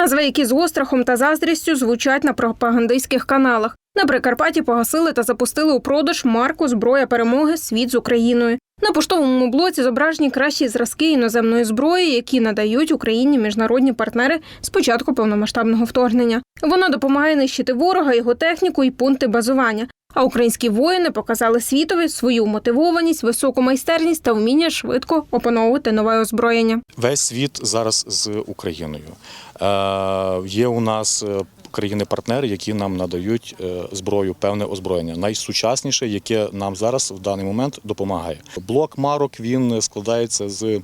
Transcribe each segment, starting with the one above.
Назви, які з острахом та заздрістю звучать на пропагандистських каналах. На Прикарпатті погасили та запустили у продаж марку зброя перемоги Світ з Україною. На поштовому блоці зображені кращі зразки іноземної зброї, які надають Україні міжнародні партнери з початку повномасштабного вторгнення. Вона допомагає нищити ворога, його техніку і пункти базування. А українські воїни показали світові свою мотивованість, високу майстерність та вміння швидко опановувати нове озброєння. Весь світ зараз з Україною. Е, є у нас е, країни-партнери, які нам надають е, зброю, певне озброєння, найсучасніше, яке нам зараз в даний момент допомагає. Блок марок він складається з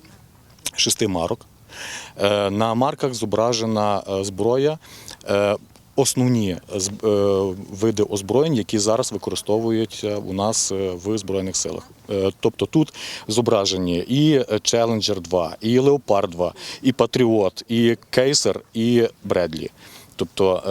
шести марок. На марках зображена зброя. Е, Основні е, види озброєнь, які зараз використовуються у нас е, в збройних силах. Е, Тобто тут зображені і Challenger 2, і Леопард 2, і Патріот, і Кейсер, і Бредлі. Тобто,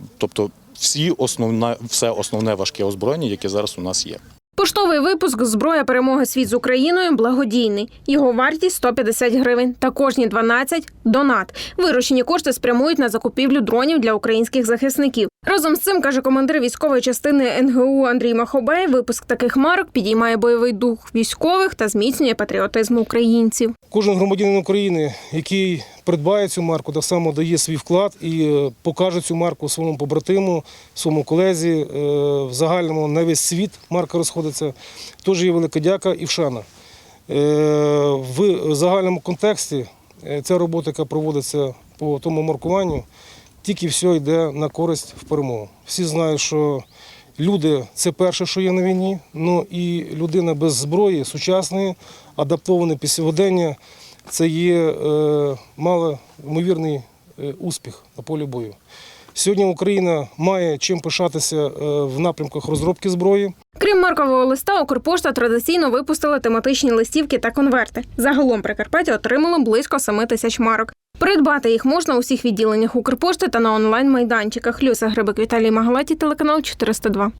е, тобто всі основне, все основне важке озброєння, яке зараз у нас є. Поштовий випуск зброя перемоги світ з Україною благодійний. Його вартість 150 гривень та кожні 12 – донат. Виручені кошти спрямують на закупівлю дронів для українських захисників. Разом з цим каже командир військової частини НГУ Андрій Махобей. Випуск таких марок підіймає бойовий дух військових та зміцнює патріотизм українців. Кожен громадянин України, який придбає цю марку, так само дає свій вклад і е, покаже цю марку своєму побратиму, своєму колезі. Е, В загальному на весь світ марка розходиться. Теж є велика дяка і вшана. Е, В загальному контексті ця робота, яка проводиться по тому маркуванню, тільки все йде на користь в перемогу. Всі знають, що люди це перше, що є на війні. Ну і людина без зброї, сучасної, адаптована сьогодення, це є е, малоймовірний е, успіх на полі бою. Сьогодні Україна має чим пишатися е, в напрямках розробки зброї. Крім маркового листа, Укрпошта традиційно випустила тематичні листівки та конверти. Загалом Прикарпаття отримало близько 7 тисяч марок. Придбати їх можна у всіх відділеннях Укрпошти та на онлайн-майданчиках. Люся Грибик, Віталій Магалаті, телеканал 402.